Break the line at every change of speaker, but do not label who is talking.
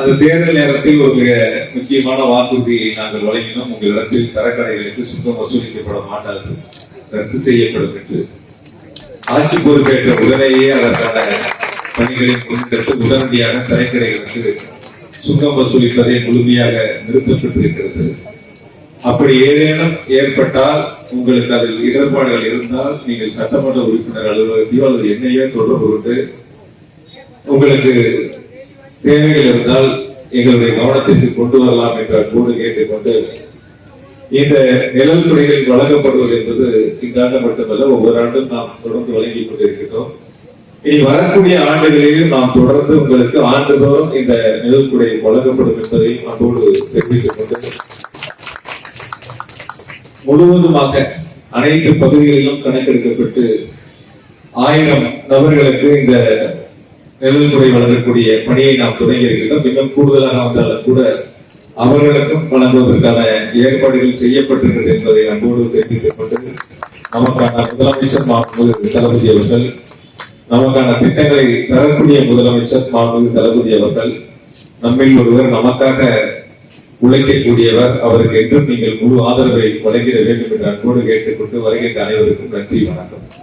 அந்த தேர்தல் நேரத்தில் ஒரு மிக முக்கியமான வாக்குறுதியை நாங்கள் வழங்கினோம். உங்களிடத்தில் தரக்கடைகளுக்கு சுத்தம் வசூலிக்கப்பட மாட்டாது ரத்து செய்யப்படும் என்று. ஆட்சி பொறுப்பேற்ற உடனேயே அதற்கான பணிகளை முன்னெடுத்து உடனடியாக தரைக்கடைகளுக்கு சுங்கம் வசூலிப்பதை முழுமையாக நிறுத்தப்பட்டிருக்கிறது. அப்படி ஏதேனும் ஏற்பட்டால் உங்களுக்கு அதில் இடர்பாடுகள் இருந்தால் நீங்கள் சட்டமன்ற உறுப்பினர் அலுவலகத்தையோ அல்லது என்னையோ தொடர்பு கொண்டு உங்களுக்கு தேவைகள் இருந்தால் எங்களுடைய கவனத்திற்கு கொண்டு வரலாம் என்ற அன்போடு கேட்டுக்கொண்டு இந்த நிழல் குடைகள் வழங்கப்படுவது என்பது இந்த ஆண்டு மட்டுமல்ல ஒவ்வொரு ஆண்டும் நாம் தொடர்ந்து வழங்கிக் கொண்டிருக்கிறோம் இனி வரக்கூடிய ஆண்டுகளிலும் நாம் தொடர்ந்து உங்களுக்கு ஆண்டுதோறும் இந்த நிழல் குடை வழங்கப்படும் என்பதையும் அன்போடு தெரிவித்துக் கொண்டு முழுவதுமாக அனைத்து பகுதிகளிலும் கணக்கெடுக்கப்பட்டு ஆயிரம் நபர்களுக்கு இந்த நிழல் முறை வழங்கக்கூடிய பணியை நாம் தொடங்கி இருக்கின்றோம் இன்னும் கூடுதலாக வந்தாலும் கூட அவர்களுக்கும் வழங்குவதற்கான ஏற்பாடுகள் செய்யப்பட்டிருக்கிறது என்பதை அன்போடு தெரிவித்துக் கொண்டு நமக்கான முதலமைச்சர் மாண்புமிகு தளபதி அவர்கள் நமக்கான திட்டங்களை தரக்கூடிய முதலமைச்சர் மாண்புமிகு தளபதி அவர்கள் நம்மில் ஒருவர் நமக்காக உழைக்கக்கூடியவர். அவருக்கு என்றும் நீங்கள் முழு ஆதரவை வழங்கிட வேண்டும் என்று அன்போடு கேட்டுக்கொண்டு வருகின்ற அனைவருக்கும் நன்றி வணக்கம்.